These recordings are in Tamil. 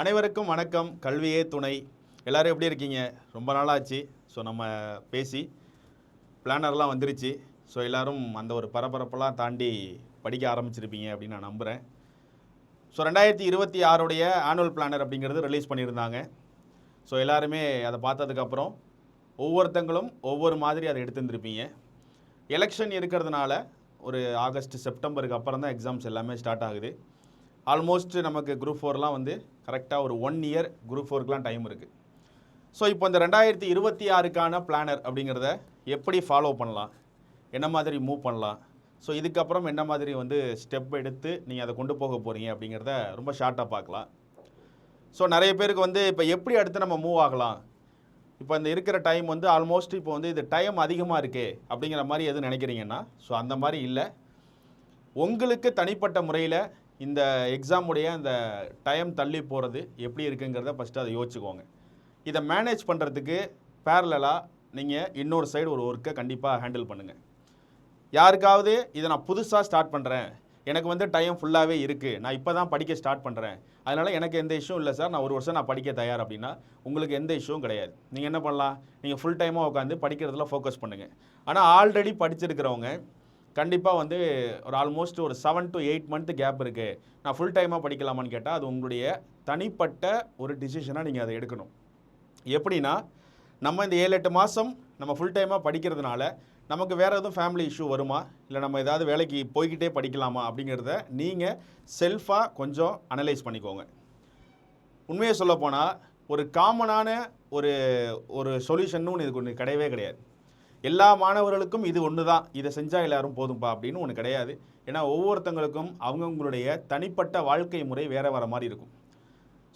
அனைவருக்கும் வணக்கம். கல்வியே துணை. எல்லோரும் எப்படி இருக்கீங்க? ரொம்ப நாளாச்சு. ஸோ நம்ம பேசி பிளானர்லாம் வந்துருச்சு. ஸோ எல்லாரும் அந்த ஒரு பரபரப்பெல்லாம் தாண்டி படிக்க ஆரம்பிச்சிருப்பீங்க அப்படின்னு நான் நம்புகிறேன் ஸோ ரெண்டாயிரத்தி இருபத்தி ஆறுடைய ஆனுவல் பிளானர் அப்படிங்கிறது ரிலீஸ் பண்ணியிருந்தாங்க. ஸோ எல்லாருமே அதை பார்த்ததுக்கப்புறம் ஒவ்வொருத்தங்களும் ஒவ்வொரு மாதிரி அதை எடுத்துருந்துருப்பீங்க. எலெக்ஷன் இருக்கிறதுனால ஒரு ஆகஸ்ட் செப்டம்பருக்கு அப்புறம் தான் எக்ஸாம்ஸ் எல்லாமே ஸ்டார்ட் ஆகுது. ஆல்மோஸ்ட் நமக்கு குரூப் ஃபோர்லாம் வந்து கரெக்டாக ஒரு ஒன் இயர் குரூப் ஃபோருக்குலாம் டைம் இருக்குது ஸோ இப்போ இந்த ரெண்டாயிரத்தி இருபத்தி ஆறுக்கான பிளானர் அப்படிங்கிறத எப்படி ஃபாலோ பண்ணலாம்? என்ன மாதிரி மூவ் பண்ணலாம்? ஸோ இதுக்கப்புறம் என்ன மாதிரி வந்து ஸ்டெப் எடுத்து நீங்கள் அதை கொண்டு போக போகிறீங்க அப்படிங்கிறத ரொம்ப ஷார்ட்டாக பார்க்கலாம். ஸோ நிறைய பேருக்கு வந்து இப்போ எப்படி அடுத்து நம்ம மூவ் ஆகலாம்? இப்போ இந்த இருக்கிற டைம் வந்து ஆல்மோஸ்ட் இப்போ வந்து இது டைம் அதிகமாக இருக்கே அப்படிங்கிற மாதிரி எதுவும் நினைக்கிறீங்கன்னா ஸோ அந்த மாதிரி இல்லை. உங்களுக்கு தனிப்பட்ட முறையில் இந்த எக்ஸாமுடைய அந்த டைம் தள்ளி போகிறது எப்படி இருக்குங்கிறத ஃபஸ்ட்டு அதை யோசிச்சுக்கோங்க. இதை மேனேஜ் பண்ணுறதுக்கு பேரலாக நீங்கள் இன்னொரு சைடு ஒரு ஒர்க்கை கண்டிப்பாக ஹேண்டில் பண்ணுங்கள் யாருக்காவது இதை நான் புதுசாக ஸ்டார்ட் பண்ணுறேன் எனக்கு வந்து டைம் ஃபுல்லாகவே இருக்குது நான் இப்போ தான் படிக்க ஸ்டார்ட் பண்ணுறேன் அதனால் எனக்கு எந்த இஷ்யூ இல்லை சார் நான் ஒரு வருஷம் நான் படிக்க தயார் அப்படின்னா உங்களுக்கு எந்த இஷ்யூவும் கிடையாது. நீங்கள் என்ன பண்ணலாம்? நீங்கள் ஃபுல் டைமாக உட்காந்து படிக்கிறதுல ஃபோக்கஸ் பண்ணுங்கள் ஆனால் ஆல்ரெடி படிச்சிருக்கிறவங்க கண்டிப்பாக வந்து ஒரு ஆல்மோஸ்ட் ஒரு seven to eight month gap இருக்குது நான் ஃபுல் டைமாக படிக்கலாமான்னு கேட்டால் அது உங்களுடைய தனிப்பட்ட ஒரு டிசிஷனாக நீங்கள் அதை எடுக்கணும். எப்படின்னா நம்ம இந்த ஏழு எட்டு மாதம் நம்ம ஃபுல் டைமாக படிக்கிறதுனால நமக்கு வேறு எதுவும் ஃபேமிலி இஷ்யூ வருமா? இல்லை நம்ம ஏதாவது வேலைக்கு போய்கிட்டே படிக்கலாமா? அப்படிங்கிறத நீங்கள் செல்ஃபாக கொஞ்சம் அனலைஸ் பண்ணிக்கோங்க. உண்மையை சொல்லப்போனால் ஒரு காமனான ஒரு ஒரு சொல்யூஷன்னு ஒன்று இதுக்கு ஒன்று கிடையவே கிடையாது. எல்லா மாணவர்களுக்கும் இது ஒன்று தான் இதை செஞ்சால் எல்லாரும் போதும்பா அப்படின்னு ஒன்று கிடையாது. ஏன்னா ஒவ்வொருத்தங்களுக்கும் அவங்கவுங்களுடைய தனிப்பட்ட வாழ்க்கை முறை வேறு வர மாதிரி இருக்கும்.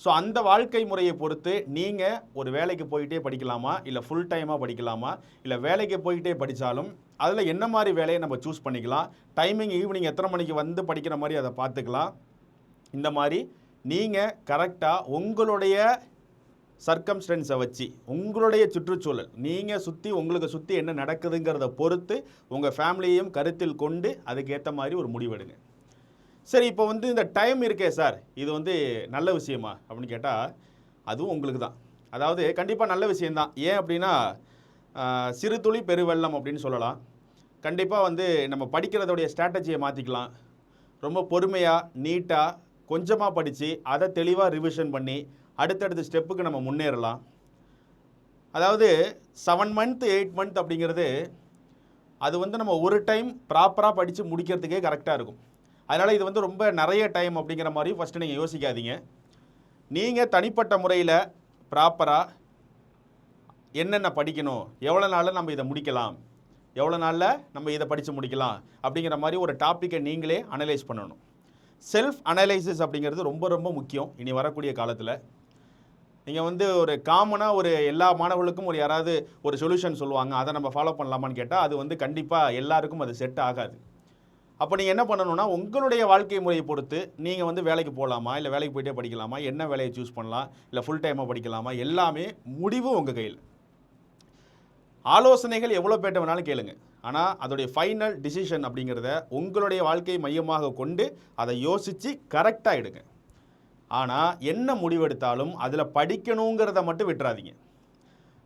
ஸோ அந்த வாழ்க்கை முறையை பொறுத்து நீங்கள் ஒரு வேலைக்கு போயிட்டே படிக்கலாமா? இல்லை ஃபுல் டைமாக படிக்கலாமா? இல்லை வேலைக்கு போயிட்டே படித்தாலும் அதில் என்ன மாதிரி வேலையை நம்ம சூஸ் பண்ணிக்கலாம்? டைமிங் ஈவினிங் எத்தனை மணிக்கு வந்து படிக்கிற மாதிரி அதை பார்த்துக்கலாம். இந்த மாதிரி நீங்கள் கரெக்டாக உங்களுடைய சர்க்கம்ஸ்டன்ஸை வச்சு உங்களுடைய சுற்றுச்சூழல் நீங்கள் சுற்றி உங்களுக்கு சுற்றி என்ன நடக்குதுங்கிறத பொறுத்து உங்கள் ஃபேமிலியையும் கருத்தில் கொண்டு அதுக்கேற்ற மாதிரி ஒரு முடிவெடுங்க. சரி இப்போ வந்து இந்த டைம் இருக்கே சார். இது வந்து நல்ல விஷயமா? அப்படின்னு கேட்டால் அதுவும் உங்களுக்கு தான். அதாவது கண்டிப்பாக நல்ல விஷயந்தான் ஏன் அப்படின்னா சிறு துளி பெருவெள்ளம் அப்படின்னு சொல்லலாம். கண்டிப்பாக வந்து நம்ம படிக்கிறதோடைய ஸ்ட்ராட்டஜியை மாற்றிக்கலாம் ரொம்ப பொறுமையாக நீட்டாக கொஞ்சமாக படித்து அதை தெளிவாக ரிவிஷன் பண்ணி அடுத்தடுத்த ஸ்டெப்புக்கு நம்ம முன்னேறலாம். அதாவது செவன் மந்த் எயிட் மந்த் அப்படிங்கிறது அது வந்து நம்ம ஒரு டைம் ப்ராப்பராக படித்து முடிக்கிறதுக்கே கரெக்டாக இருக்கும். அதனால் இது வந்து ரொம்ப நிறைய டைம் அப்படிங்கிற மாதிரி ஃபஸ்ட்டு நீங்கள் யோசிக்காதீங்க. நீங்கள் தனிப்பட்ட முறையில் ப்ராப்பராக என்னென்ன படிக்கணும் எவ்வளோ நாளில் நம்ம இதை முடிக்கலாம் எவ்வளோ நாளில் நம்ம இதை படித்து முடிக்கலாம் அப்படிங்கிற மாதிரி ஒரு டாப்பிக்கை நீங்களே அனலைஸ் பண்ணணும். செல்ஃப் அனலைசிஸ் அப்படிங்கிறது ரொம்ப ரொம்ப முக்கியம். இனி வரக்கூடிய காலத்தில் நீங்கள் வந்து ஒரு காமனாக ஒரு எல்லா மாணவர்களுக்கும் ஒரு யாராவது ஒரு சொல்யூஷன் சொல்லுவாங்க அதை நம்ம ஃபாலோ பண்ணலாமான்னு கேட்டால் அது வந்து கண்டிப்பாக எல்லாருக்கும் அது செட் ஆகாது. அப்போ நீங்கள் என்ன பண்ணணும்னா உங்களுடைய வாழ்க்கை முறையை பொறுத்து நீங்கள் வந்து வேலைக்கு போகலாமா இல்லை வேலைக்கு போயிட்டே படிக்கலாமா என்ன வேலையை சூஸ் பண்ணலாம் இல்லை ஃபுல் டைமாக படிக்கலாமா எல்லாமே முடிவு உங்கள் கையில். ஆலோசனைகள் எவ்வளோ பேட்ட வேணாலும் கேளுங்க. ஆனால் அதோடைய ஃபைனல் டிசிஷன் அப்படிங்கிறத உங்களுடைய வாழ்க்கையை மையமாக கொண்டு அதை யோசித்து கரெக்டாக எடுங்க. ஆனால் என்ன முடிவெடுத்தாலும் அதில் படிக்கணுங்கிறத மட்டும் விட்டுறாதீங்க.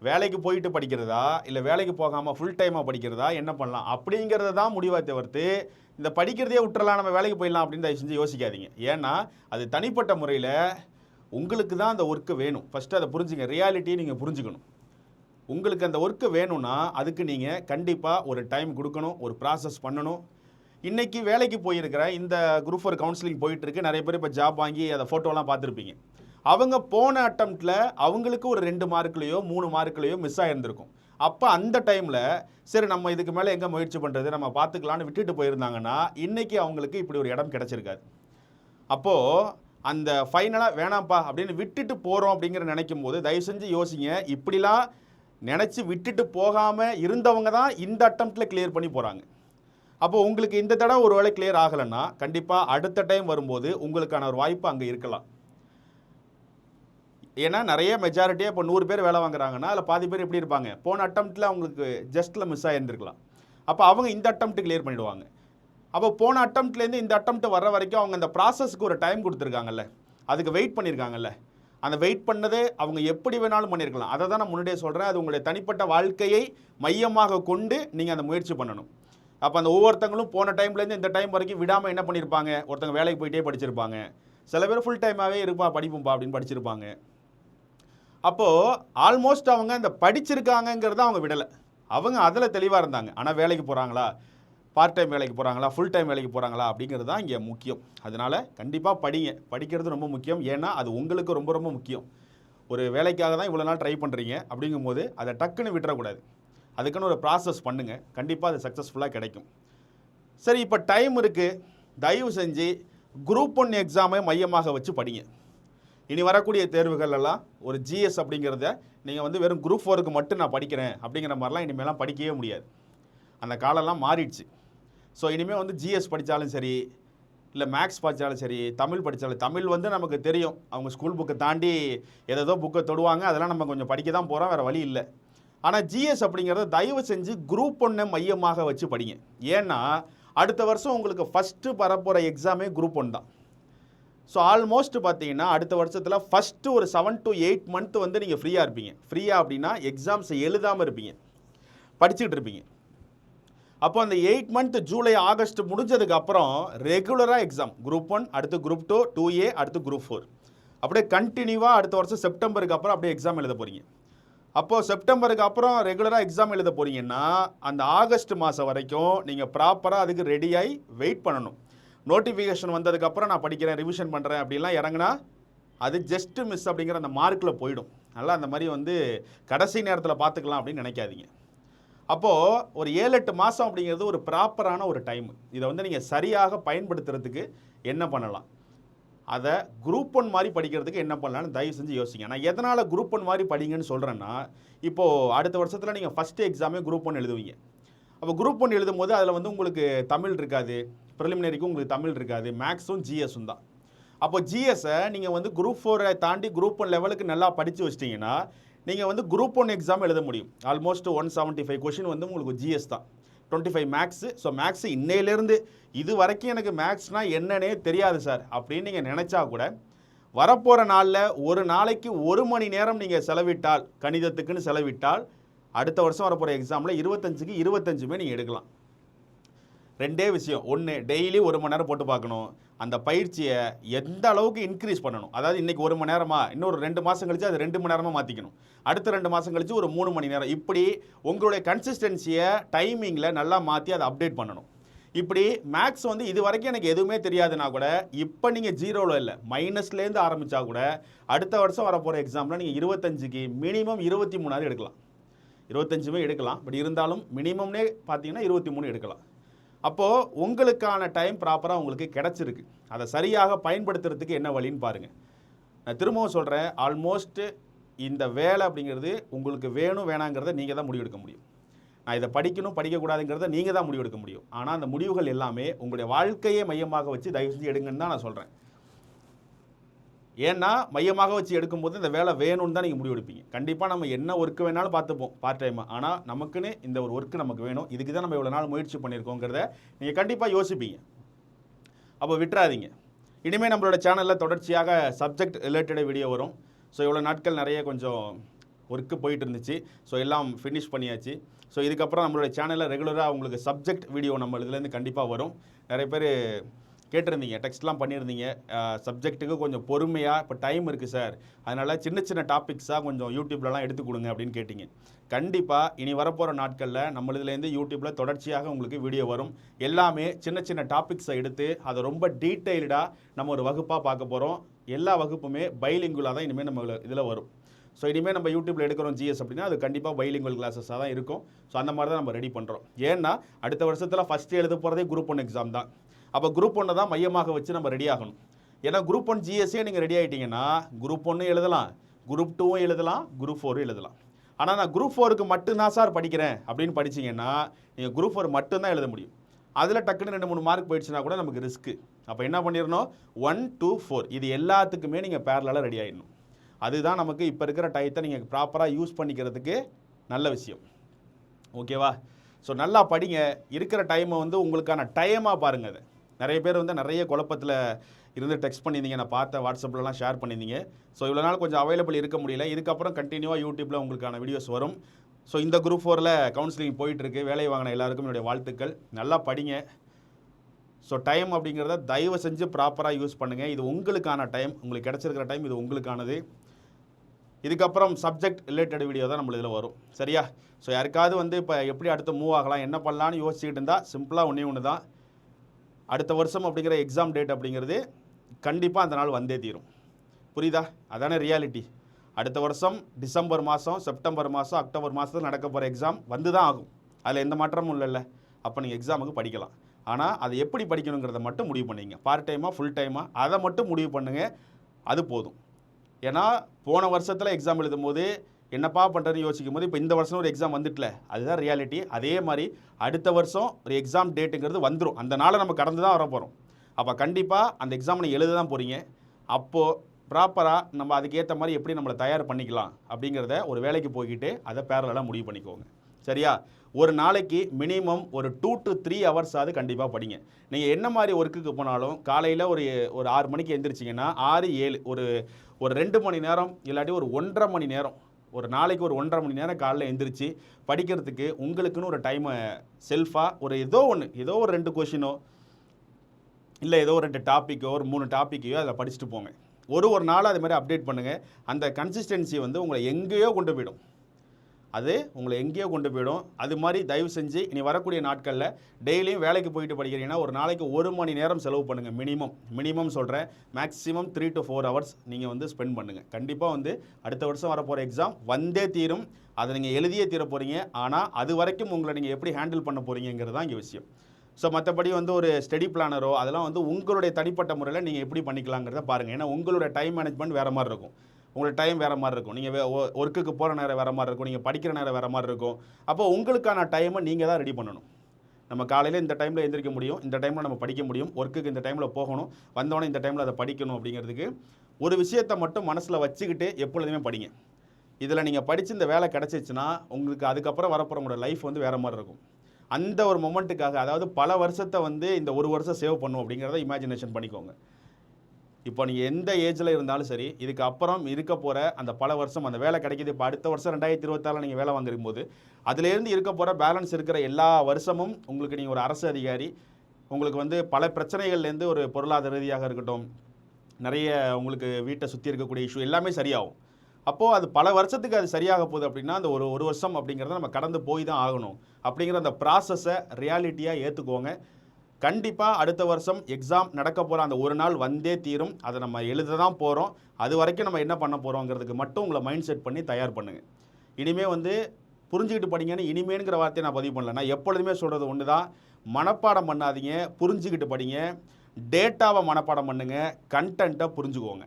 வேலைக்கு போயிட்டு படிக்கிறதா இல்லை வேலைக்கு போகாமல் ஃபுல் டைமாக படிக்கிறதா என்ன பண்ணலாம்? அப்படிங்கிறத தான் முடிவாக தவிர்த்து இந்த படிக்கிறதே விட்டுறலாம் நம்ம வேலைக்கு போயிடலாம் அப்படின்னு தயவு செஞ்சு யோசிக்காதீங்க. ஏன்னா அது தனிப்பட்ட முறையில் உங்களுக்கு தான் அந்த ஒர்க்கு வேணும். ஃபஸ்ட்டு அதை புரிஞ்சுங்க. ரியாலிட்டியை நீங்கள் புரிஞ்சுக்கணும். உங்களுக்கு அந்த ஒர்க்கு வேணும்னா அதுக்கு நீங்கள் கண்டிப்பாக ஒரு டைம் கொடுக்கணும் ஒரு ப்ராசஸ் பண்ணணும். இன்னைக்கு வேலைக்கு போயிருக்கிற இந்த குரூப் ஃபோர் கவுன்சிலிங் போயிட்டுருக்கு. நிறைய பேர் இப்போ ஜாப் வாங்கி அதை ஃபோட்டோலாம் பார்த்துருப்பீங்க. அவங்க போன அட்டம்ப்டில் அவங்களுக்கு ஒரு ரெண்டு மார்க்லேயோ மூணு மார்க்லேயோ மிஸ் ஆகிருந்திருக்கும் அப்போ அந்த டைமில் சரி நம்ம இதுக்கு மேலே எங்கே முயற்சி பண்ணுறது நம்ம பார்த்துக்கலான்னு விட்டுட்டு போயிருந்தாங்கன்னா இன்றைக்கி அவங்களுக்கு இப்படி ஒரு இடம் கிடச்சிருக்காது. அப்போது அந்த ஃபைனலாக வேணாம்ப்பா அப்படின்னு விட்டுட்டு போகிறோம் அப்படிங்கிற நினைக்கும் போது தயவு செஞ்சு யோசிங்க. இப்படிலாம் நினச்சி விட்டுட்டு போகாமல் இருந்தவங்க தான் இந்த அட்டம்ப்டில் கிளியர் பண்ணி போகிறாங்க அப்போ உங்களுக்கு இந்த தடவை ஒரு வேளை கிளியர் ஆகலைன்னா கண்டிப்பாக அடுத்த டைம் வரும்போது உங்களுக்கான ஒரு வாய்ப்பு அங்கே இருக்கலாம். ஏன்னா நிறைய மெஜாரிட்டியாக இப்போ நூறு பேர் வேலை வாங்குறாங்கன்னா அதில் பாதி பேர் எப்படி இருப்பாங்க? போன அட்டம்ப்டில் அவங்களுக்கு ஜஸ்ட்டில் மிஸ் ஆகிருந்துருக்கலாம் அப்போ அவங்க இந்த அட்டம்ப்ட் கிளியர் பண்ணிடுவாங்க. அப்போ போன அட்டம்ப்ட்லேருந்து இந்த அட்டம்ப்ட் வர்ற வரைக்கும் அவங்க அந்த ப்ராசஸ்க்கு ஒரு டைம் கொடுத்துருக்காங்கல்ல. அதுக்கு வெயிட் பண்ணியிருக்காங்கல்ல அந்த வெயிட் பண்ணதே அவங்க எப்படி வேணாலும் பண்ணியிருக்கலாம் அதை தான் நான் முன்னாடியே சொல்கிறேன் அது உங்களுடைய தனிப்பட்ட வாழ்க்கையை மையமாக கொண்டு நீங்கள் அந்த முயற்சி பண்ணணும். அப்போ அந்த ஒவ்வொருத்தங்களும் போன டைம்லேருந்து இந்த டைம் வரைக்கும் விடாமல் என்ன பண்ணியிருப்பாங்க ஒருத்தங்க வேலைக்கு போயிட்டே படிச்சிருப்பாங்க. சில பேர் ஃபுல் டைமாகவே இருப்பா படிப்பும்பா அப்படின்னு படிச்சிருப்பாங்க. அப்போது ஆல்மோஸ்ட் அவங்க அந்த படிச்சிருக்காங்கங்கிறத அவங்க விடலை. அவங்க அதில் தெளிவாக இருந்தாங்க. ஆனால் வேலைக்கு போகிறாங்களா பார்ட் டைம் வேலைக்கு போகிறாங்களா ஃபுல் டைம் வேலைக்கு போகிறாங்களா அப்படிங்கிறது தான் இங்கே முக்கியம். அதனால் கண்டிப்பாக படிங்க. படிக்கிறது ரொம்ப முக்கியம். ஏன்னா அது உங்களுக்கு ரொம்ப ரொம்ப முக்கியம். ஒரு வேலைக்காக தான் இவ்வளோ நாள் ட்ரை பண்ணுறீங்க அப்படிங்கும்போது அதை டக்குன்னு விட்டுறக்கூடாது. அதுக்குன்னு ஒரு ப்ராசஸ் பண்ணுங்கள் கண்டிப்பாக அது சக்ஸஸ்ஃபுல்லாக கிடைக்கும். சரி இப்போ டைம் இருக்குது தயவு செஞ்சு குரூப் ஒன் எக்ஸாமை மையமாக வச்சு படிங்க. இனி வரக்கூடிய தேர்வுகள் எல்லாம் ஒரு ஜிஎஸ் அப்படிங்கிறத நீங்கள் வந்து வெறும் குரூப் ஃபோருக்கு மட்டும் நான் படிக்கிறேன் அப்படிங்கிற மாதிரிலாம் இனிமேலாம் படிக்கவே முடியாது. அந்த காலம்லாம் மாறிடுச்சு. ஸோ இனிமேல் வந்து ஜிஎஸ் படித்தாலும் சரி இல்லை மேக்ஸ் படித்தாலும் சரி தமிழ் படித்தாலும் தமிழ் வந்து நமக்கு தெரியும். அவங்க ஸ்கூல் புக்கை தாண்டி ஏதேதோ புக்கை தொடுவாங்க. அதெல்லாம் நம்ம கொஞ்சம் படிக்க தான் போகிறோம் வேறு வழி இல்லை. ஆனால் ஜிஎஸ் அப்படிங்கிறத தயவு செஞ்சு குரூப் ஒன்றை மையமாக வச்சு படிங்க. ஏன்னா அடுத்த வருஷம் உங்களுக்கு ஃபஸ்ட்டு வரப்போகிற எக்ஸாமே குரூப் ஒன் தான். ஸோ ஆல்மோஸ்ட் பார்த்தீங்கன்னா அடுத்த வருஷத்தில் ஃபஸ்ட்டு ஒரு செவன் டு எயிட் மந்த் வந்து நீங்கள் ஃப்ரீயாக இருப்பீங்க. ஃப்ரீயாக அப்படின்னா எக்ஸாம்ஸை எழுதாமல் இருப்பீங்க. படிச்சுட்டு இருப்பீங்க. அப்போ அந்த எயிட் மந்த் ஜூலை ஆகஸ்ட் முடிஞ்சதுக்கு அப்புறம் ரெகுலராக எக்ஸாம் குரூப் ஒன் அடுத்து குரூப் டூ டூ ஏ அடுத்து குரூப் ஃபோர் அப்படியே கண்டினியூவாக அடுத்த வருஷம் செப்டம்பருக்கு அப்புறம் அப்படியே எக்ஸாம் எழுத போகிறீங்க அப்போது செப்டம்பருக்கு அப்புறம் ரெகுலராக எக்ஸாம் எழுத போகிறீங்கன்னா அந்த ஆகஸ்ட் மாதம் வரைக்கும் நீங்கள் ப்ராப்பராக அதுக்கு ரெடியாகி வெயிட் பண்ணணும். நோட்டிஃபிகேஷன் வந்ததுக்கப்புறம் நான் படிக்கிறேன் ரிவிஷன் பண்ணுறேன் அப்படிலாம் இறங்குனா அது ஜஸ்ட்டு மிஸ் அப்படிங்கிற அந்த மார்க்கில் போயிடும். நல்லா அந்த மாதிரி வந்து கடைசி நேரத்தில் பார்த்துக்கலாம் அப்படின்னு நினைக்காதீங்க. அப்போது ஒரு ஏழு எட்டு மாதம் அப்படிங்கிறது ஒரு ப்ராப்பரான ஒரு டைம் இதை வந்து நீங்கள் சரியாக பயன்படுத்துறதுக்கு என்ன பண்ணலாம்? அதை குரூப் ஒன் மாதிரி படிக்கிறதுக்கு என்ன பண்ணலாம்னு தயவு செஞ்சு யோசிங்க. நான் எதனால் குரூப் ஒன் மாதிரி படிங்கன்னு சொல்கிறேன்னா இப்போது அடுத்த வருஷத்தில் நீங்கள் ஃபஸ்ட்டு எக்ஸாமே குரூப் ஒன் எழுதுவீங்க. அப்போ குரூப் ஒன் எழுதும் போது அதில் வந்து உங்களுக்கு தமிழ் இருக்காது ப்ரிலிமினரிக்கும் உங்களுக்கு தமிழ் இருக்காது மேக்ஸும் ஜிஎஸும் தான். அப்போ ஜிஎஸை நீங்கள் வந்து குரூப் ஃபோரை தாண்டி குரூப் ஒன் லெவலுக்கு நல்லா படித்து வச்சிட்டிங்கன்னா நீங்கள் வந்து குரூப் ஒன் எக்ஸாம் எழுத முடியும். Almost one seventy five question வந்து உங்களுக்கு ஜிஎஸ் தான். Twenty five marks so marks இன்னையிலேருந்து இது வரைக்கும் எனக்கு மேக்ஸ்னால் என்னன்னே தெரியாது சார் அப்படின்னு நீங்கள் நினச்சா கூட வரப்போகிற நாளில் ஒரு நாளைக்கு ஒரு மணி நேரம் நீங்கள் செலவிட்டால் கணிதத்துக்குன்னு செலவிட்டால் அடுத்த வருஷம் வரப்போகிற எக்ஸாமில் இருபத்தஞ்சுக்கு இருபத்தஞ்சுமே நீங்கள் எடுக்கலாம். ரெண்டே விஷயம். ஒன்று டெய்லி ஒரு மணி நேரம் போட்டு பார்க்கணும். அந்த பயிற்சியை எந்த அளவுக்கு இன்க்ரீஸ் பண்ணணும்? அதாவது இன்றைக்கி ஒரு மணி நேரமாக இன்னொரு ரெண்டு மாதம் கழிச்சு அது ரெண்டு மணி நேரமாக மாற்றிக்கணும் அடுத்த ரெண்டு மாதம் கழிச்சு ஒரு மூணு மணி நேரம். இப்படி உங்களுடைய கன்சிஸ்டன்சியை டைமிங்கில் நல்லா மாற்றி அதை அப்டேட் பண்ணணும். இப்படி மேக்ஸ் வந்து இது வரைக்கும் எனக்கு எதுவுமே தெரியாதுன்னா கூட இப்போ நீங்கள் ஜீரோவில் இல்லை மைனஸ்லேருந்து ஆரம்பித்தா கூட அடுத்த வருஷம் வரப்போகிற எக்ஸாமில் நீங்கள் இருபத்தஞ்சுக்கு மினிமம் இருபத்தி மூணாவது எடுக்கலாம். இருபத்தஞ்சுமே எடுக்கலாம். பட் இருந்தாலும் மினிமம்னே பார்த்தீங்கன்னா இருபத்தி மூணு எடுக்கலாம். அப்போது உங்களுக்கான டைம் ப்ராப்பராக உங்களுக்கு கிடச்சிருக்கு. அதை சரியாக பயன்படுத்துறதுக்கு என்ன வழின்னு பாருங்கள் நான் திரும்பவும் சொல்கிறேன் ஆல்மோஸ்ட்டு இந்த வேலை அப்படிங்கிறது உங்களுக்கு வேணும் வேணாங்கிறத நீங்கள் தான் முடிவெடுக்க முடியும். நான் இதை படிக்கணும் படிக்கக்கூடாதுங்கிறத நீங்கள் தான் முடிவெடுக்க முடியும். ஆனால் அந்த முடிவுகள் எல்லாமே உங்களுடைய வாழ்க்கையை மையமாக வச்சு தயவு செஞ்சு எடுங்கன்னு தான் நான் சொல்கிறேன் ஏன்னா மையமாக வச்சு எடுக்கும்போது இந்த வேலை வேணும்னு தான் நீங்கள் முடிவெடுப்பீங்க கண்டிப்பாக நம்ம என்ன ஒர்க்கு வேணாலும் பார்த்துப்போம் பார்ட் டைமாக ஆனால் நமக்குன்னு இந்த ஒரு ஒர்க்கு நமக்கு வேணும். இதுக்கு தான் நம்ம இவ்வளோ நாள் முயற்சி பண்ணியிருக்கோங்கிறத நீங்கள் கண்டிப்பாக யோசிப்பீங்க. அப்போ விட்டுறாதீங்க. இனிமேல் நம்மளோட சேனலில் தொடர்ச்சியாக சப்ஜெக்ட் ரிலேட்டடாக வீடியோ வரும். ஸோ இவ்வளோ நாட்கள் நிறைய கொஞ்சம் ஒர்க்கு போயிட்டு இருந்துச்சு. ஸோ எல்லாம் ஃபினிஷ் பண்ணியாச்சு. ஸோ இதுக்கப்புறம் நம்மளோட சேனலில் ரெகுலராக உங்களுக்கு சப்ஜெக்ட் வீடியோ நம்ம இதுலேருந்து கண்டிப்பாக வரும். நிறைய பேர் கேட்டிருந்தீங்க டெக்ஸ்ட்லாம் பண்ணியிருந்தீங்க. சப்ஜெக்ட்டுக்கு கொஞ்சம் பொறுமையாக இப்போ டைம் இருக்குது சார் அதனால் சின்ன சின்ன டாபிக்ஸாக கொஞ்சம் யூடியூப்லலாம் எடுத்து கொடுங்க அப்படின்னு கேட்டிங்க. கண்டிப்பாக இனி வரப்போகிற நாட்களில் நம்ம இதுலேருந்து யூடியூப்பில் தொடர்ச்சியாக உங்களுக்கு வீடியோ வரும். எல்லாமே சின்ன சின்ன டாபிக்ஸை எடுத்து அதை ரொம்ப டீட்டெயில்டாக நம்ம ஒரு வகுப்பாக பார்க்க போகிறோம் எல்லா வகுப்புமே பைலிங்குலாக தான் இனிமேல் நம்ம இதில் வரும். ஸோ இனிமேல் நம்ம யூடியூப்பில் எடுக்கிறோம் ஜிஎஸ் அப்படின்னா அது கண்டிப்பாக பைலிங்குவல் கிளாஸஸாக தான் இருக்கும். ஸோ அந்த மாதிரி தான் நம்ம ரெடி பண்ணுறோம் ஏன்னா அடுத்த வருஷத்தில் ஃபஸ்ட்டு எழுத போகிறதே குரூப் ஒன் எக்ஸாம் தான். அப்போ குரூப் ஒன்றை தான் மையமாக வச்சு நம்ம ரெடி ஆகணும். ஏன்னா குரூப் ஒன் ஜிஎஸ்ஸே நீங்கள் ரெடி ஆகிட்டீங்கன்னா குரூப் ஒன்று எழுதலாம். குரூப் டூவும் எழுதலாம் குரூப் ஃபோரும் எழுதலாம். ஆனால் நான் குரூப் ஃபோருக்கு மட்டும்தான் சார் படிக்கிறேன் அப்படின்னு படிச்சீங்கன்னா நீங்கள் குரூப் ஃபோர் மட்டும்தான் எழுத முடியும். அதில் டக்குன்னு ரெண்டு மூணு மார்க் போயிடுச்சுன்னா கூட நமக்கு ரிஸ்க்கு அப்போ என்ன பண்ணிடணும்? ஒன் டூ ஃபோர் இது எல்லாத்துக்குமே நீங்கள் பேரலாக ரெடி ஆகிடணும் அதுதான் நமக்கு இப்போ இருக்கிற டயத்தை நீங்கள் ப்ராப்பராக யூஸ் பண்ணிக்கிறதுக்கு நல்ல விஷயம். ஓகேவா ஸோ நல்லா படிங்க. இருக்கிற டைமை வந்து உங்களுக்கான டைமாக பாருங்கள் அதை. நிறைய பேர் வந்து நிறைய குழப்பத்தில் இருந்து டெக்ஸ்ட் பண்ணியிருந்தீங்க. நான் பார்த்த வாட்ஸ்அப்லலாம் ஷேர் பண்ணியிருந்தீங்க. ஸோ இவ்வளோ நாள் கொஞ்சம் அவைலபிள் இருக்க முடியல. இதுக்கப்புறம் கண்டினியூவாக யூடியூப்பில் உங்களுக்கான வீடியோஸ் வரும். ஸோ இந்த குரூப் ஃபோரில் கவுன்சிலிங் போயிட்டுருக்கு. வேலை வாங்கின எல்லாருக்கும் என்னுடைய வாழ்த்துக்கள். நல்லா படிங்க. ஸோ டைம் அப்படிங்கிறத தயவு செஞ்சு ப்ராப்பராக யூஸ் பண்ணுங்கள் இது உங்களுக்கான டைம் உங்களுக்கு கிடச்சிருக்கிற டைம் இது உங்களுக்கானது. இதுக்கப்புறம் சப்ஜெக்ட் ரிலேட்டட் வீடியோ தான் நம்ம இதில் வரும். சரியா? ஸோ யாருக்காவது வந்து இப்போ எப்படி அடுத்து மூவ் ஆகலாம் என்ன பண்ணலான்னு யோசிச்சுக்கிட்டு இருந்தால் சிம்பிளாக ஒன்றே ஒன்று தான் அடுத்த வருஷம் அப்படிங்கிற எக்ஸாம் டேட் அப்படிங்கிறது கண்டிப்பாக அந்த நாள் வந்தே தீரும். புரியுதா? அதானே ரியாலிட்டி அடுத்த வருஷம் டிசம்பர் மாதம் செப்டம்பர் மாதம் அக்டோபர் மாதத்தில் நடக்க போகிற எக்ஸாம் வந்து தான் ஆகும். அதில் எந்த மாற்றமும் இல்லைல்ல. அப்போ நீங்கள் எக்ஸாமுக்கு படிக்கலாம். ஆனால் அதை எப்படி படிக்கணுங்கிறத மட்டும் முடிவு பண்ணிங்க. பார்ட் டைமாக ஃபுல் டைமாக அதை மட்டும் முடிவு பண்ணுங்கள் அது போதும். ஏன்னா போன வருஷத்தில் எக்ஸாம் எழுதும் போது என்னப்பா பண்ணுறதுன்னு யோசிக்கும் போது இப்போ இந்த வருஷம் ஒரு எக்ஸாம் வந்துட்டல. அதுதான் ரியாலிட்டி அதே மாதிரி அடுத்த வருஷம் ஒரு எக்ஸாம் டேட்டுங்கிறது வந்துடும் அந்த நாளை நம்ம கடந்து தான் வர போகிறோம் அப்போ கண்டிப்பாக அந்த எக்ஸாம் நீங்கள் எழுத தான் போகிறீங்க அப்போது ப்ராப்பராக நம்ம அதுக்கேற்ற மாதிரி எப்படி நம்மளை தயார் பண்ணிக்கலாம் அப்படிங்கிறத ஒரு வேலைக்கு போய்கிட்டு அதை பேரலாக முடிவு பண்ணிக்கோங்க. சரியா? ஒரு நாளைக்கு மினிமம் ஒரு டூ டு த்ரீ ஹவர்ஸ் ஆகுது கண்டிப்பாக படிங்க. நீங்கள் என்ன மாதிரி ஒர்க்குக்கு போனாலும் காலையில் ஒரு ஒரு ஆறு மணிக்கு எழுந்திரிச்சிங்கன்னா ஆறு ஏழு ஒரு ஒரு ரெண்டு மணி நேரம் இல்லாட்டி ஒரு ஒன்றரை மணி நேரம் ஒரு நாளைக்கு ஒரு ஒன்றரை மணி நேரம் காலைல எழுந்திரிச்சு படிக்கிறதுக்கு உங்களுக்குன்னு ஒரு டைமை செல்ஃபாக ஒரு ஏதோ ஒன்று ஏதோ ஒரு ரெண்டு கொஷினோ இல்லை ஏதோ ஒரு ரெண்டு டாப்பிக்கோ ஒரு மூணு டாப்பிக்கையோ அதில் படிச்சுட்டு போங்க. ஒரு ஒரு நாளாக அது மாதிரி அப்டேட் பண்ணுங்கள் அந்த கன்சிஸ்டன்சி வந்து உங்களை எங்கேயோ கொண்டு போயிடும். அது உங்களை எங்கேயோ கொண்டு போயிடும். அது மாதிரி தயவு செஞ்சு இனி வரக்கூடிய நாட்களில் டெய்லியும் வேலைக்கு போயிட்டு படிக்கிறீங்கன்னா ஒரு நாளைக்கு ஒரு மணி நேரம் செலவு பண்ணுங்கள் மினிமம் மினிமம் சொல்கிறேன் maximum three to four hours நீங்கள் வந்து ஸ்பெண்ட் பண்ணுங்கள் கண்டிப்பாக வந்து அடுத்த வருஷம் வரப்போகிற எக்ஸாம் வந்தே தீரும். அதை நீங்கள் எழுதியே தீர போகிறீங்க ஆனால் அது வரைக்கும் உங்களை நீங்கள் எப்படி ஹேண்டில் பண்ண போகிறீங்கிறது தான் இங்கே விஷயம். ஸோ மற்றபடி வந்து ஒரு ஸ்டடி பிளானரோ அதெல்லாம் வந்து உங்களுடைய தனிப்பட்ட முறையில் நீங்கள் எப்படி பண்ணிக்கலாங்கிறத பாருங்கள் ஏன்னா உங்களோட டைம் மேனேஜ்மெண்ட் வேறு மாதிரி இருக்கும். உங்களுக்கு டைம் வேறு மாதிரி இருக்கும். நீங்கள் ஒர்க்குக்கு போகிற நேரம் வேறு மாதிரி இருக்கும். நீங்கள் படிக்கிற நேரம் வேறு மாதிரி இருக்கும். அப்போ உங்களுக்கான டைமை நீங்கள் தான் ரெடி பண்ணணும். நம்ம காலையில் இந்த டைமில் எந்திரிக்க முடியும். இந்த டைமில் நம்ம படிக்க முடியும். ஒர்க்குக்கு இந்த டைமில் போகணும். வந்தோடனே இந்த டைமில் அதை படிக்கணும் அப்படிங்கிறதுக்கு ஒரு விஷயத்தை மட்டும் மனசில் வச்சுக்கிட்டு எப்பொழுதுமே படிங்க. இதில் நீங்கள் படித்து இந்த வேலை கிடச்சிச்சுன்னா உங்களுக்கு அதுக்கப்புறம் வரப்போகிற உங்களோட லைஃப் வந்து வேறு மாதிரி இருக்கும். அந்த ஒரு மொமெண்ட்டுக்காக அதாவது பல வருஷத்தை வந்து இந்த ஒரு வருஷம் சேவ் பண்ணும் அப்படிங்கிறத இமேஜினேஷன் பண்ணிக்கோங்க. இப்போ நீங்கள் எந்த ஏஜில் இருந்தாலும் சரி இதுக்கு அப்புறம் இருக்க போகிற அந்த பல வருஷம் அந்த வேலை கிடைக்கிது. இப்போ அடுத்த வருஷம் ரெண்டாயிரத்தி இருபத்தாறில் நீங்கள் வேலை வாங்குறும் போது அதுலேருந்து இருக்க போகிற பேலன்ஸ் இருக்கிற எல்லா வருஷமும் உங்களுக்கு நீங்கள் ஒரு அரசு அதிகாரி உங்களுக்கு வந்து பல பிரச்சனைகள்லேருந்து ஒரு பொருளாதார ரீதியாக இருக்கட்டும் நிறைய உங்களுக்கு வீட்டை சுற்றி இருக்கக்கூடிய இஷ்யூ எல்லாமே சரியாகும். அப்போது அது பல வருஷத்துக்கு அது சரியாக போகுது அப்படின்னா அந்த ஒரு ஒரு வருஷம் அப்படிங்கிறத நம்ம கடந்து போய் தான் ஆகணும். அப்படிங்கிற அந்த ப்ராசஸை ரியாலிட்டியாக ஏற்றுக்கோங்க கண்டிப்பாக அடுத்த வருஷம் எக்ஸாம் நடக்க போகிற அந்த ஒரு நாள் வந்தே தீரும். அதை நம்ம எழுத தான் போகிறோம் அது வரைக்கும் நம்ம என்ன பண்ண போகிறோங்கிறதுக்கு மட்டும் உங்களை மைண்ட் செட் பண்ணி தயார் பண்ணுங்கள் இனிமே வந்து புரிஞ்சுக்கிட்டு படிங்கன்னு இனிமேங்கிற வார்த்தையை நான் பதிவு பண்ணல நான் எப்பொழுதுமே சொல்கிறது ஒன்று தான் மனப்பாடம் பண்ணாதீங்க. புரிஞ்சுக்கிட்டு படிங்க. டேட்டாவை மனப்பாடம் பண்ணுங்கள் கண்டென்ட்டை புரிஞ்சுக்கோங்க.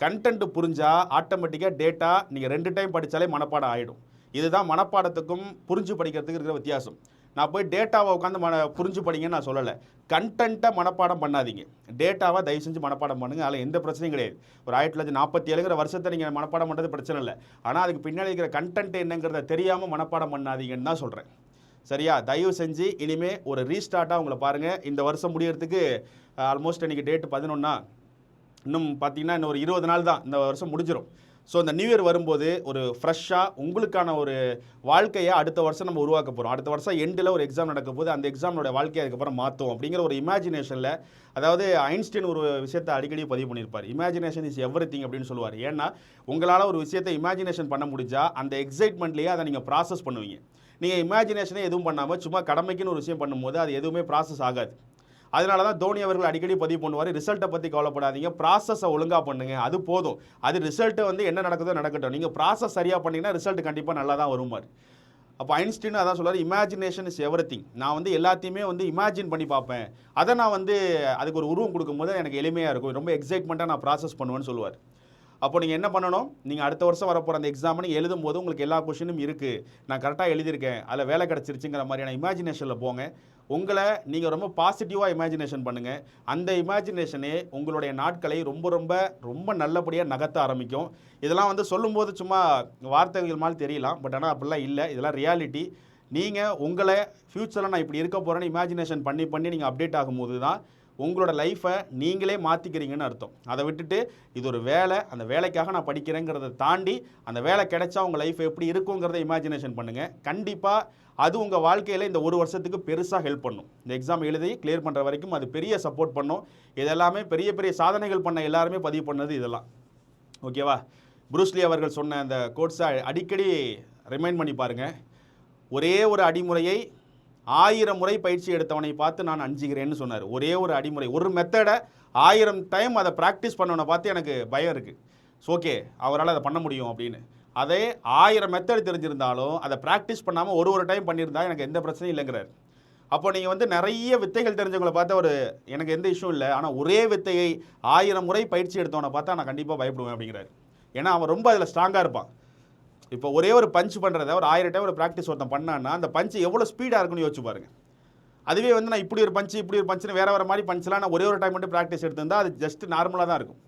கண்டென்ட் புரிஞ்சால் ஆட்டோமேட்டிக்காக டேட்டா நீங்கள் ரெண்டு டைம் படித்தாலே மனப்பாடம் ஆகிடும் இதுதான் மனப்பாடத்துக்கும் புரிஞ்சு படிக்கிறதுக்கு இருக்கிற வித்தியாசம். நான் போய் டேட்டாவை உட்காந்து மன புரிஞ்சு படிங்கன்னு நான் சொல்லலை. கண்டென்ட்டை மனப்பாடம் பண்ணாதீங்க. டேட்டாவை தயவு செஞ்சு மனப்பாடம் பண்ணுங்க. அதில் எந்த பிரச்சனையும் கிடையாது. ஒரு ஆயிரத்தி தொள்ளாயிரத்தி நாற்பத்தி ஏழுங்கிற வருஷத்தை நீங்கள் மனப்பாடம் பண்ணுறது பிரச்சனை இல்லை. ஆனால் அதுக்கு பின்னாடி இருக்கிற கண்டென்ட் என்னங்கிறத தெரியாமல் மனப்பாடம் பண்ணாதீங்கன்னு தான் சொல்கிறேன் சரியா? தயவு செஞ்சு இனிமேல் ஒரு ரீஸ்டார்ட்டாக உங்களை பாருங்கள் இந்த வருஷம் முடியறதுக்கு ஆல்மோஸ்ட் இன்றைக்கி டேட்டு பதினொன்னா. இன்னும் பார்த்தீங்கன்னா இன்னும் ஒரு இருபது நாள் தான். இந்த வருஷம் முடிஞ்சிடும் ஸோ இந்த நியூ இயர் வரும்போது ஒரு ஃப்ரெஷ்ஷாக உங்களுக்கான ஒரு வாழ்க்கையை அடுத்த வருஷம் நம்ம உருவாக்க போகிறோம் அடுத்த வருஷம் எண்டில் ஒரு எக்ஸாம் நடக்க போது அந்த எக்ஸாமோட வாழ்க்கையை அதுக்கப்புறம் மாற்றும் அப்படிங்கிற ஒரு இமேஜினேஷனில் அதாவது ஐன்ஸ்டீன் ஒரு விஷயத்தை அடிக்கடி பதிவு பண்ணியிருப்பார். இமேஜினேஷன் இஸ் எவ்ரி திங் அப்படின்னு சொல்லுவார். ஏன்னா உங்களால் ஒரு விஷயத்தை இமேஜினேஷன் பண்ண முடிஞ்சால் அந்த எக்ஸைட்மெண்ட்லேயே அதை நீங்கள் ப்ராசஸ் பண்ணுவீங்க. நீங்கள் இமேஜினேஷனே எதுவும் பண்ணாமல் சும்மா கடமைக்குன்னு ஒரு விஷயம் பண்ணும்போது அது எதுவுமே ப்ராசஸ் ஆகாது. அதனால தான் தோனி அவர்கள் அடிக்கடி பதிவு பண்ணுவார். ரிசல்ட்டை பற்றி கவலைப்படாதீங்க. ப்ராசஸை ஒழுங்காக பண்ணுங்க. அது போதும். அது ரிசல்ட்டு வந்து என்ன நடக்குதோ நடக்கட்டும். நீங்கள் ப்ராசஸ் சரியாக பண்ணிங்கன்னா ரிசல்ட் கண்டிப்பாக நல்லா தான் வருமாறு அப்போ ஐன்ஸ்டீன் அதான் சொல்லுவார் இமேஜினேஷன் இஸ் எவ்ரி திங் நான் வந்து எல்லாத்தையுமே வந்து இமேஜின் பண்ணி பார்ப்பேன். அதை நான் வந்து அதுக்கு ஒரு உருவம் கொடுக்கும்போது எனக்கு எளிமையாக இருக்கும். ரொம்ப எக்ஸைட்மெண்ட்டாக நான் ப்ராசஸ் பண்ணுவேன்னு சொல்லுவார். அப்போ நீங்கள் என்ன பண்ணணும்? நீங்கள் அடுத்த வருஷம் வரப்போகிற அந்த எக்ஸாமுன்னு எழுதும் போது உங்களுக்கு எல்லா கொஷினும் இருக்குது நான் கரெக்டாக எழுதியிருக்கேன். அதில் வேலை கிடச்சிருச்சுங்கிற மாதிரியான இமேஜினேஷனில் போங்க. உங்களை நீங்கள் ரொம்ப பாசிட்டிவாக இமேஜினேஷன் பண்ணுங்கள் அந்த இமேஜினேஷனே உங்களுடைய நாட்களை ரொம்ப ரொம்ப ரொம்ப நல்லபடியாக நகர்த்த ஆரம்பிக்கும். இதெல்லாம் வந்து சொல்லும்போது சும்மா வார்த்தைகள் மாதிரி தெரியலாம். பட் ஆனால் அப்படிலாம் இல்லை. இதெல்லாம் ரியாலிட்டி நீங்கள் உங்களை ஃப்யூச்சரில் நான் இப்படி இருக்க போகிறேன்னு இமேஜினேஷன் பண்ணி பண்ணி நீங்கள் அப்டேட் ஆகும்போது தான் உங்களோட லைஃப்பை நீங்களே மாற்றிக்கிறீங்கன்னு அர்த்தம். அதை விட்டுட்டு இது ஒரு வேலை அந்த வேலைக்காக நான் படிக்கிறேங்கிறத தாண்டி அந்த வேலை கிடைச்சா உங்கள் லைஃப் எப்படி இருக்குங்கிறத இமேஜினேஷன் பண்ணுங்கள் கண்டிப்பாக அது உங்கள் வாழ்க்கையில் இந்த ஒரு வருஷத்துக்கு பெருசாக ஹெல்ப் பண்ணும். இந்த எக்ஸாம் எழுதி கிளியர் பண்ணுற வரைக்கும் அது பெரிய சப்போர்ட் பண்ணும். இதெல்லாமே பெரிய பெரிய சாதனைகள் பண்ண எல்லாருமே பதிவு பண்ணது இதெல்லாம். ஓகேவா புருஸ்லி அவர்கள் சொன்ன அந்த கோட்ஸை அடிக்கடி ரிமைண்ட் பண்ணி பாருங்கள் ஒரே ஒரு அடிமுறையை ஆயிரம் முறை பயிற்சி எடுத்தவனை பார்த்து நான் அஞ்சுகிறேன்னு சொன்னார். ஒரே ஒரு அடிமுறை. ஒரு மெத்தடை ஆயிரம் டைம் அதை ப்ராக்டிஸ் பண்ணவனை பார்த்து எனக்கு பயம் இருக்குது ஓகே அவரால் அதை பண்ண முடியும் அப்படின்னு. அதே ஆயிரம் மெத்தட் தெரிஞ்சிருந்தாலும் அதை ப்ராக்டிஸ் பண்ணாமல் ஒரு ஒரு டைம் பண்ணியிருந்தா எனக்கு எந்த பிரச்சனையும் இல்லைங்கிறார். அப்போ நீங்கள் வந்து நிறைய வித்தைகள் தெரிஞ்சவங்களை பார்த்தா ஒரு எனக்கு எந்த இஷ்யூ இல்லை. ஆனால் ஒரே வித்தையை ஆயிரம் முறை பயிற்சி எடுத்தவனை பார்த்தா நான் கண்டிப்பாக பயப்படுவேன் அப்படிங்கிறார். ஏன்னா அவன் ரொம்ப அதில் ஸ்ட்ராங்காக இருப்பான். இப்போ ஒரே ஒரு பஞ்ச் பண்ணுறத ஒரு ஆயிரம் டைம் ஒரு ப்ராக்டிஸ் ஒருத்தன் பண்ணான்னா அந்த பஞ்ச் எவ்வளோ ஸ்பீடாக இருக்குன்னு யோசிச்சு பாருங்கள் அதுவே வந்து நான் இப்படி ஒரு பஞ்சு இப்படி ஒரு பஞ்சுன்னு வேற வேறு மாதிரி பஞ்செலாம் நான் ஒரே ஒரு டைம் மட்டும் ப்ராக்டிஸ் எடுத்திருந்தால் அது ஜஸ்ட் நார்மலாக தான் இருக்கும்.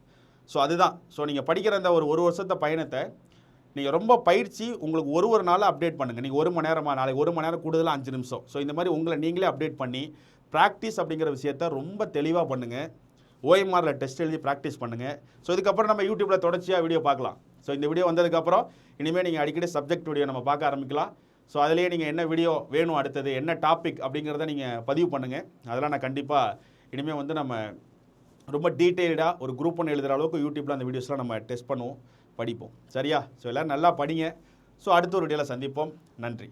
ஸோ அதுதான். ஸோ நீங்கள் படிக்கிற அந்த ஒரு ஒரு வருஷத்த பயணத்தை நீங்கள் ரொம்ப பயிற்சி உங்களுக்கு ஒரு ஒரு நாள் அப்டேட் பண்ணுங்கள் நீங்கள் ஒரு மணி நேரமா நாளைக்கு ஒரு மணி நேரம் கூடுதலாக அஞ்சு நிமிஷம். ஸோ இந்த மாதிரி உங்களை நீங்களே அப்டேட் பண்ணி ப்ராக்டிஸ் அப்படிங்கிற விஷயத்த ரொம்ப தெளிவாக பண்ணுங்கள் ஓஎம்ஆரில் டெஸ்ட் எழுதி ப்ராக்டிஸ் பண்ணுங்கள் ஸோ இதுக்கப்புறம் நம்ம யூடியூப்பில் தொடர்ச்சியாக வீடியோ பார்க்கலாம். ஸோ இந்த வீடியோ வந்ததுக்கப்புறம் இனிமேல் நீங்கள் அடிக்கடி சப்ஜெக்ட் வீடியோ நம்ம பார்க்க ஆரம்பிக்கலாம். ஸோ அதிலேயே நீங்கள் என்ன வீடியோ வேணும் அடுத்தது என்ன டாபிக் அப்படிங்கிறத நீங்கள் பதிவு பண்ணுங்கள் அதெல்லாம் நான் கண்டிப்பாக இனிமேல் வந்து நம்ம ரொம்ப டீட்டெயில்டாக ஒரு குரூப் ஒன்று எழுதுகிற அளவுக்கு யூடியூப்பில் அந்த வீடியோஸ்லாம் நம்ம டெஸ்ட் பண்ணுவோம் படிப்போம். சரியா? ஸோ எல்லோரும் நல்லா படிங்க. ஸோ அடுத்த ஒரு வீடியோவில் சந்திப்போம். நன்றி.